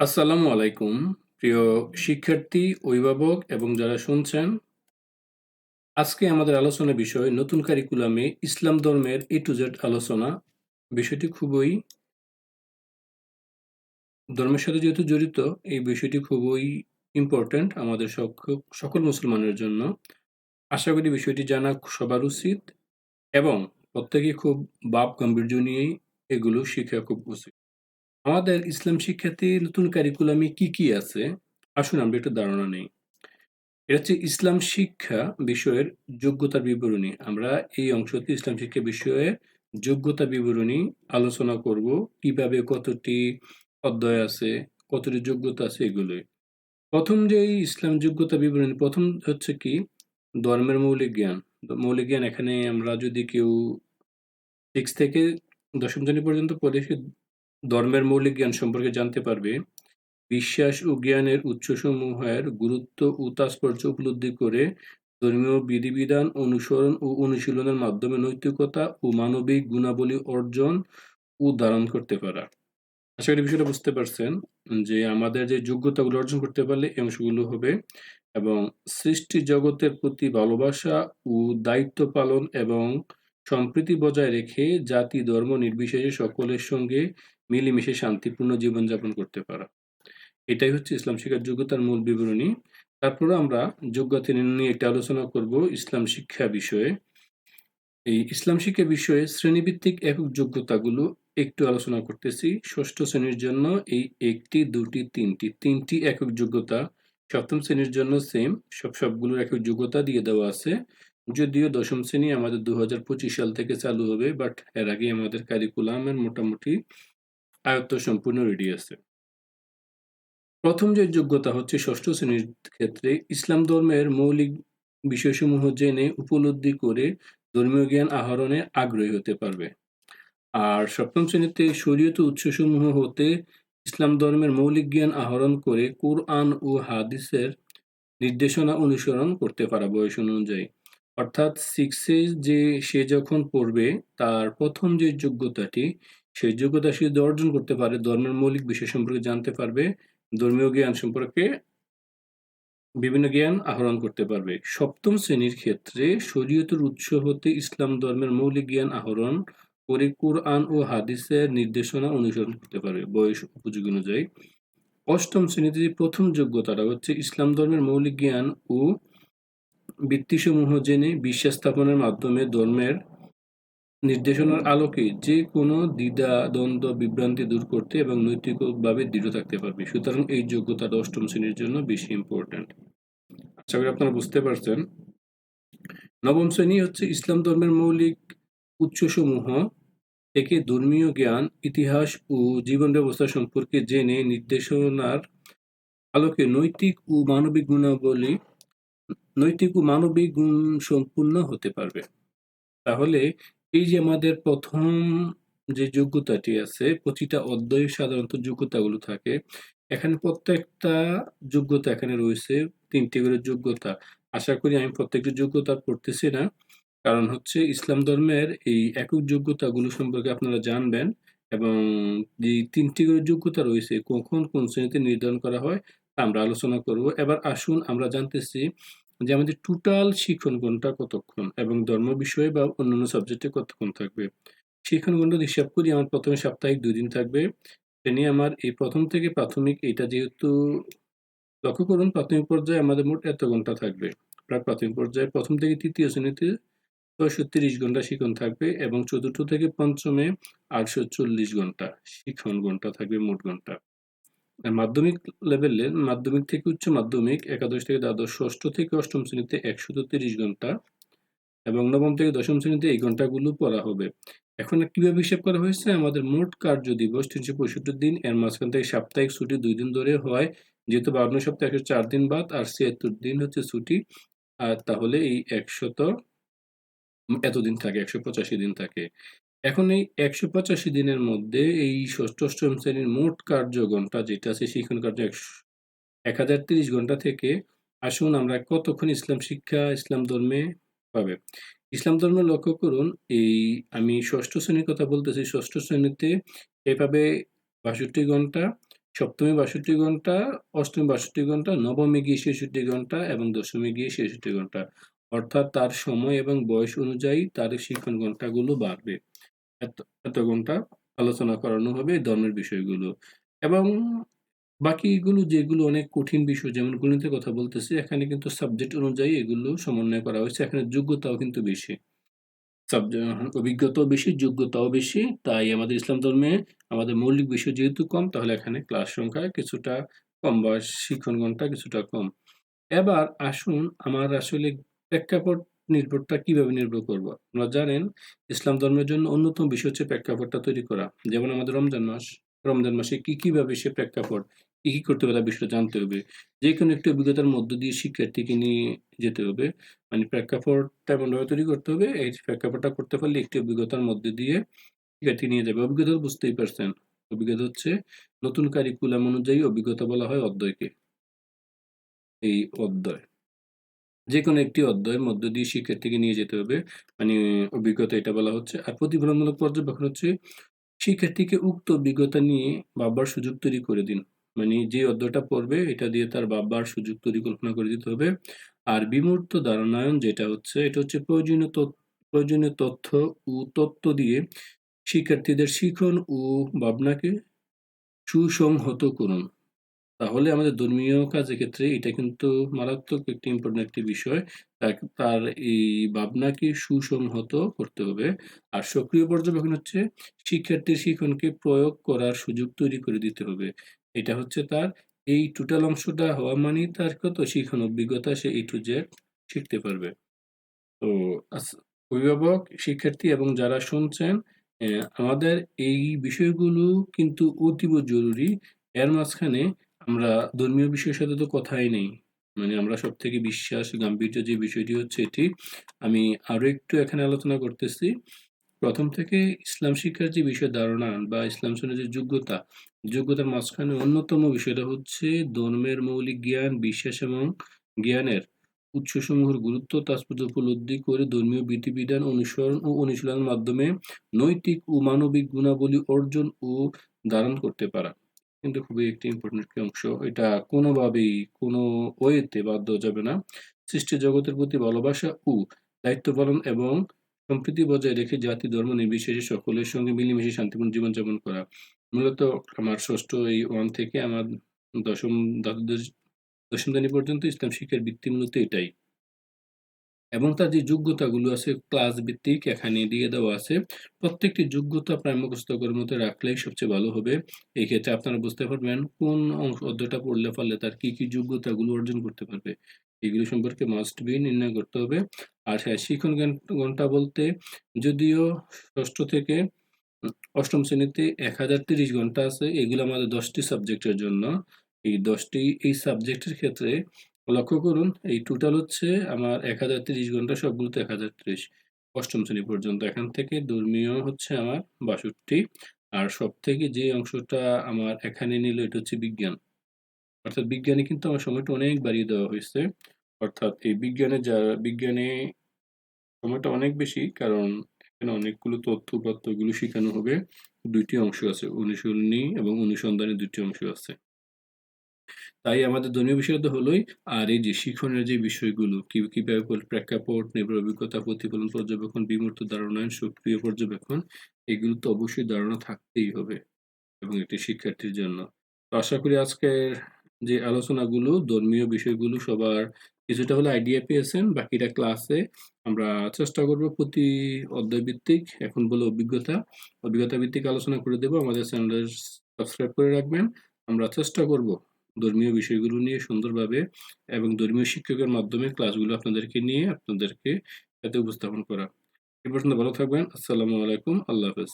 আসসালামু আলাইকুম প্রিয় শিক্ষার্থী, অভিভাবক এবং যারা শুনছেন। আজকে আমাদের আলোচনা বিষয় নতুন কারিকুলামে ইসলাম ধর্মের এ টু জেড আলোচনা। বিষয়টি খুবই ধর্মের সাথে যেহেতু জড়িত, এই বিষয়টি খুবই ইম্পোর্টেন্ট আমাদের সক সকল মুসলমানের জন্য। আশা করি বিষয়টি জানা সবার উচিত এবং প্রত্যেকেই খুব বাপ গাম্ভীর্য নিয়েই এগুলো শিখা খুব উচিত। আমাদের ইসলাম শিক্ষাতে নতুন কারিকুলামে কি, কি আছে? আসুন আমরা একটু ধারণা নেই। এটা হচ্ছে ইসলাম শিক্ষা বিষয়ের যোগ্যতার বিবরণী। আমরা এই অংশতে ইসলাম শিক্ষা বিষয়ে যোগ্যতা বিবরণী আলোচনা করব। কীভাবে কতটি অধ্যায় আছে, কতটি যোগ্যতা আছে এগুলোই। প্রথম যে ইসলাম যোগ্যতা বিবরণী, প্রথম হচ্ছে কি ধর্মের মৌলিক জ্ঞান। মৌলিক জ্ঞান এখানে আমরা যদি কেউ 6 থেকে ১০ম শ্রেণি পর্যন্ত পড়ে ধর্মের মৌলিক জ্ঞান সম্পর্কে জানতে পারবে। বিশ্বাস ও জ্ঞানের উৎসসমূহের গুরুত্ব ও তাৎপর্য উপলব্ধি করে ধর্মীয় বিধিবিধান, অনুসরণ ও অনুশীলনের মাধ্যমে নৈতিকতা ও মানবিক গুণাবলী অর্জন ও ধারণ করতে পারা। আশা করি বিষয়টা বুঝতে পারছেন যে আমাদের যে যোগ্যতাগুলো অর্জন করতে পারলে এই অংশগুলো হবে এবং সৃষ্টি জগতের প্রতি ভালোবাসা ও দায়িত্ব পালন এবং সম্প্রীতি বজায় রেখে জাতি, ধর্ম নির্বিশেষে সকলের সঙ্গে মিলেমিশে শান্তিপূর্ণ জীবনযাপন করতে পারা। এটাই হচ্ছে ইসলাম শিক্ষার যোগ্যতার মূল বিবরণী। তারপরে আমরা যোগ্যতা নিয়ে একটা আলোচনা করব ইসলাম শিক্ষা বিষয়ে। এই ইসলাম শিক্ষা বিষয়ে শ্রেণীভিত্তিক একক যোগ্যতাগুলো একটু আলোচনা করতেছি। ষষ্ঠ শ্রেণির জন্য এই ১টি, ২টি, ৩টি, ৩টি একক যোগ্যতা। সপ্তম শ্রেণির জন্য সেম সব সবগুলোর একক যোগ্যতা দিয়ে দেওয়া আছে। যদিও দশম শ্রেণি আমাদের ২০২৫ সাল থেকে চালু হবে বাট এর আগে আমাদের কারিকুলামের মোটামুটি আয়ত্ত সম্পূর্ণ রেডি আছে। প্রথম যে যোগ্যতা হচ্ছে ষষ্ঠ শ্রেণির ক্ষেত্রে ইসলাম ধর্মের মৌলিক বিষয়সমূহ জেনে উপলব্ধি করে ধর্মীয় জ্ঞান আহরণে আগ্রহী হতে পারবে। আর সপ্তম শ্রেণীতে শরীয়ত উৎসসমূহ হতে ইসলাম ধর্মের মৌলিক জ্ঞান আহরণ করে কোরআন ও হাদিসের নির্দেশনা অনুসরণ করতে পারা বয়স অনুযায়ী। অর্থাৎ সিক্সে যে সে যখন পড়বে, তার প্রথম যে যোগ্যতাটি সেই যোগ্যতা সে অর্জন করতে পারে, ধর্মের মৌলিক বিষয় সম্পর্কে জানতে পারবে, ধর্মীয় জ্ঞান সম্পর্কে বিভিন্ন জ্ঞান আহরণ করতে পারবে। সপ্তম শ্রেণির ক্ষেত্রে শরীয়তের উৎস হতে ইসলাম ধর্মের মৌলিক জ্ঞান আহরণ করে কোরআন ও হাদিসের নির্দেশনা অনুসরণ করতে পারবে বয়স উপযোগী অনুযায়ী। অষ্টম শ্রেণীতে যে প্রথম যোগ্যতাটা হচ্ছে ইসলাম ধর্মের মৌলিক জ্ঞান ও বৃত্তিসমূহ জেনে বিশ্বাস স্থাপনের মাধ্যমে ধর্মের নির্দেশনার আলোকে যে কোনো দ্বিধা, দ্বন্দ্ব, বিভ্রান্তি দূর করতে এবং নৈতিকভাবে দৃঢ় থাকতে পারবে। সুতরাং এই যোগ্যতাটা অষ্টম শ্রেণির জন্য বেশি ইম্পর্ট্যান্ট। আশা করি আপনারা বুঝতে পারছেন। নবম শ্রেণি হচ্ছে ইসলাম ধর্মের মৌলিক উৎসসমূহ থেকে ধর্মীয় জ্ঞান, ইতিহাস ও জীবন ব্যবস্থা সম্পর্কে জেনে নির্দেশনার আলোকে নৈতিক ও মানবিক গুণাবলী নৈতিক ও মানবিক গুণ সম্পূর্ণ হতে পারবে। তাহলে এই যে আমাদের প্রথম যে যোগ্যতাটি আছে, প্রতিটা অধ্যায়ে সাধারণত যোগ্যতাগুলো থাকে। এখানে প্রত্যেকটা যোগ্যতা এখানে রয়েছে, তিনটি করে যোগ্যতা। আশা করি আমি প্রত্যেকটি যোগ্যতা পড়তেছি না। কারণ হচ্ছে ইসলাম ধর্মের এই একক যোগ্যতাগুলো সম্পর্কে আপনারা জানবেন এবং যে তিনটি করে যোগ্যতা রয়েছে, কখন কোন শ্রেণীতে নির্ধারণ করা হয় আমরা আলোচনা করব। এবার আসুন আমরা জানতেছি যে আমাদের টোটাল শিক্ষণ ঘণ্টা কতক্ষণ এবং ধর্ম বিষয়ে বা অন্যান্য সাবজেক্টে কতক্ষণ থাকবে? শিক্ষণ ঘণ্টা হিসাব করি, আমার প্রথমে সাপ্তাহিক দুই দিন থাকবে। এ আমার এই প্রথম থেকে প্রাথমিক এটা যেহেতু লক্ষ্য করুন, প্রাথমিক পর্যায়ে আমাদের মোট এত ঘণ্টা থাকবে। প্রায় প্রাথমিক পর্যায়ে প্রথম থেকে তৃতীয় শ্রেণীতে ছয়শো তিরিশ ঘণ্টা শিক্ষণ থাকবে এবং চতুর্থ থেকে পঞ্চমে আটশো চল্লিশ ঘণ্টা শিক্ষণ ঘণ্টা থাকবে মোট ঘণ্টা। মাধ্যমিক লেভেলে মাধ্যমিক থেকে উচ্চ মাধ্যমিক, একাদশ থেকে দ্বাদশ, ষষ্ঠ থেকে অষ্টম শ্রেণীতে একশত তিরিশ ঘণ্টা এবং নবম থেকে দশম শ্রেণীতে এই ঘন্টাগুলো পড়া হবে। এখন কীভাবে হিসাব করা হয়েছে? আমাদের মোট কার্য দিবস তিনশো পঁয়ষট্টি দিন, এর মাঝখান থেকে সাপ্তাহিক ছুটি দুই দিন ধরে হয়। যেহেতু বাউন্ন সপ্তাহে একশো চার দিন বাদ আর ছিয়াত্তর দিন হচ্ছে ছুটি, আর তাহলে এই একশত এতদিন থাকে, একশো পঁচাশি দিন থাকে। এখন এই একশো পঁচাশি দিনের মধ্যে এই ষষ্ঠ অষ্টম শ্রেণির মোট কার্য ঘণ্টা যেটা আছে শিক্ষণ কার্য এক হাজার তিরিশ ঘণ্টা থেকে আসুন আমরা কতক্ষণ ইসলাম শিক্ষা ইসলাম ধর্মে পাবে ইসলাম ধর্মে লক্ষ্য করুন এই আমি ষষ্ঠ শ্রেণির কথা বলতেছি ষষ্ঠ শ্রেণীতে এভাবে বাষট্টি ঘণ্টা সপ্তমী ৬২ ঘণ্টা, অষ্টমী ৬২ ঘণ্টা, নবমে গিয়ে ৬৬ ঘণ্টা এবং দশমে গিয়ে ৬৬ ঘণ্টা। অর্থাৎ তার সময় এবং বয়স অনুযায়ী তার শিক্ষণ ঘন্টাগুলো বাড়বে। এত ঘণ্টা আলোচনা করানো হবে ধর্মের বিষয়গুলো। এবং বাকিগুলো যেগুলো অনেক কঠিন বিষয় যেমন গণিতের কথা বলতেছি এখানে কিন্তু সাবজেক্ট অনুযায়ী এগুলো সমন্বয় করা হয়েছে। এখানে যোগ্যতাও কিন্তু বেশি। অভিজ্ঞতাও বেশি, যোগ্যতাও বেশি। তাই আমাদের ইসলাম ধর্মে আমাদের মৌলিক বিষয় যেহেতু কম তাহলে এখানে ক্লাস সংখ্যা কিছুটা কম বা শিক্ষণ ঘণ্টা কিছুটা কম। এবার আসুন আমার আসলে প্রেক্ষাপট নির্ভরটা কীভাবে নির্ভর করব? আপনারা জানেন ইসলাম ধর্মের জন্য অন্যতম বিষয় হচ্ছে প্রেক্ষাপটটা তৈরি করা। যেমন আমাদের রমজান মাস। রমজান মাসে কি, কীভাবে সে প্রেক্ষাপট, কি, কি করতে হবে তার বিষয়টা জানতে হবে। যে কোনো একটি অভিজ্ঞতার মধ্য দিয়ে শিক্ষার্থীকে নিয়ে যেতে হবে। মানে প্রেক্ষাপটটা এমনভাবে তৈরি করতে হবে এই প্রেক্ষাপটটা করতে পারলে একটি অভিজ্ঞতার মধ্যে দিয়ে শিক্ষার্থী নিয়ে যাবে। অভিজ্ঞতা বুঝতেই পারছেন। অভিজ্ঞতা হচ্ছে নতুন কারিকুলাম অনুযায়ী অভিজ্ঞতা বলা হয় অধ্যয়কে। এই অধ্যয়। যেকোনো একটি অধ্যায়ের মধ্য দিয়ে শিক্ষার্থীকে নিয়ে যেতে হবে। মানে অভিজ্ঞতা এটা বলা হচ্ছে। আর প্রতিফলনমূলক পর্যবেক্ষণ হচ্ছে শিক্ষার্থীকে উক্ত অভিজ্ঞতা নিয়ে ভাববার সুযোগ তৈরি করে দিন। মানে যে অধ্যায়টা পড়বে এটা দিয়ে তার ভাববার সুযোগ পরিকল্পনা করে দিতে হবে। আর বিমূর্ত ধারণায়ন যেটা হচ্ছে, এটা হচ্ছে প্রয়োজনীয় প্রয়োজনীয় তথ্য ও তত্ত্ব দিয়ে শিক্ষার্থীদের শিখন ও ভাবনাকে সুসংহত করুন। তাহলে আমাদের ধর্মীয় কাজের ক্ষেত্রে এটা কিন্তু মারাত্মক একটি ইম্পোর্টেন্ট একটি বিষয়। তার এই ভাবনাকে সুসংহত করতে হবে। আর সক্রিয় পর্যবেক্ষণ হচ্ছে শিক্ষার্থীর শিক্ষণকে প্রয়োগ করার সুযোগ তৈরি করে দিতে হবে। এটা হচ্ছে তার এই টোটাল অংশটা হওয়া মানেই তার কত শিখন অভিজ্ঞতা সে A to Z শিখতে পারবে। তো অভিভাবক, শিক্ষার্থী এবং যারা শুনছেন আমাদের এই বিষয়গুলো কিন্তু অতীব জরুরি। এর মাঝখানে আমরা ধর্মীয় বিষয়ের সাথে তো কথাই নেই। মানে আমরা সব থেকে বিশ্বাস, গাম্ভীর্য যে বিষয়টি হচ্ছে এটি। আমি আরও একটু এখানে আলোচনা করতেছি। প্রথম থেকে ইসলাম শিক্ষার যে বিষয় ধারণা বা ইসলাম শোনার যে যোগ্যতা, যোগ্যতার মাঝখানে অন্যতম বিষয়টা হচ্ছে ধর্মের মৌলিক জ্ঞান, বিশ্বাস এবং জ্ঞানের উৎসসমূহের গুরুত্ব তাৎপর্য উপলব্ধি করে ধর্মীয় বিধিবিধান অনুসরণ ও অনুশীলনের মাধ্যমে নৈতিক ও মানবিক গুণাবলী অর্জন ও ধারণ করতে পারা। কিন্তু খুবই একটি ইম্পর্টেন্ট একটি অংশ। এটা কোনোভাবেই কোনো ওয়েতে বাদ দেওয়া যাবে না। সৃষ্টি জগতের প্রতি ভালোবাসা ও দায়িত্ব পালন এবং সম্প্রীতি বজায় রেখে জাতি, ধর্ম, নির্বিশেষে সকলের সঙ্গে মিলেমিশে শান্তিপূর্ণ জীবনযাপন করা। মূলত আমার ষষ্ঠ এই ওয়ান থেকে আমার দশম, দ্বাদশ, দশম শ্রেণি পর্যন্ত ইসলাম শিক্ষার ভিত্তি মূলত এটাই। এবং তার যে যোগ্যতাগুলো আছে ক্লাস ভিত্তিক এখানে দিয়ে দেওয়া আছে। প্রত্যেকটি যোগ্যতা প্রায় মুখস্থ করার মতো রাখলেই সবচেয়ে ভালো হবে। এই ক্ষেত্রে আপনারা বুঝতে পারবেন কোন অংশ অধ্যায়টা পড়লে পারলে তার কি, কি যোগ্যতাগুলো অর্জন করতে পারবে। এগুলো সম্পর্কে মাস্ট বি নির্ণয় করতে হবে। আর হ্যাঁ, শিক্ষণ ঘণ্টা বলতে যদিও ষষ্ঠ থেকে অষ্টম শ্রেণীতে ১০৩০ ঘণ্টা আছে। এগুলো আমাদের দশটি সাবজেক্টের জন্য। এই দশটি এই সাবজেক্টের ক্ষেত্রে লক্ষ্য করুন, এই টোটাল হচ্ছে আমার ১০৩০ ঘণ্টা সবগুলোতে ১০৩০ অষ্টম শ্রেণি পর্যন্ত। এখান থেকে ধর্মীয় হচ্ছে আমার ৬২ আর সব থেকে যে অংশটা আমার এখানে নিল, এটা হচ্ছে বিজ্ঞান। অর্থাৎ বিজ্ঞানে কিন্তু আমার সময়টা অনেক বাড়িয়ে দেওয়া হয়েছে। অর্থাৎ এই বিজ্ঞানে যা, বিজ্ঞানে সময়টা অনেক বেশি, কারণ এখানে অনেকগুলো তথ্য উপাত্ত এগুলো শিখানো হবে। দুইটি অংশ আছে। অনুশীলনী এবং অনুসন্ধানের ২ টি অংশ আছে। তাই আমাদের ধর্মীয় বিষয় তো হলোই। আর এই যে শিক্ষণের যে বিষয়গুলো কি কীভাবে প্রেক্ষাপট, নির্ভর অভিজ্ঞতা, প্রতিফলন পর্যবেক্ষণ, বিমূর্ত ধারণায়ন, সক্রিয় পর্যবেক্ষণ এগুলো তো অবশ্যই ধারণা থাকতেই হবে এবং একটি শিক্ষার্থীর জন্য। তো আশা করি আজকের যে আলোচনাগুলো ধর্মীয় বিষয়গুলো সবার কিছুটা হলেও আইডিয়া পেয়েছেন। বাকিটা ক্লাসে আমরা চেষ্টা করব প্রতি অধ্যায় ভিত্তিক এখন বলে অভিজ্ঞতা, অভিজ্ঞতা ভিত্তিক আলোচনা করে দেবো আমাদের চ্যানেলটা সাবস্ক্রাইব করে রাখবেন। আমরা চেষ্টা করব ধর্মীয় বিষয়গুলো নিয়ে সুন্দরভাবে এবং ধর্মীয় শিক্ষকের মাধ্যমে ক্লাসগুলো আপনাদেরকে নিয়ে আপনাদেরকে এতে উপস্থাপন করা। এ পর্যন্ত ভালো থাকবেন। আসসালামু আলাইকুম। আল্লাহ হাফেজ।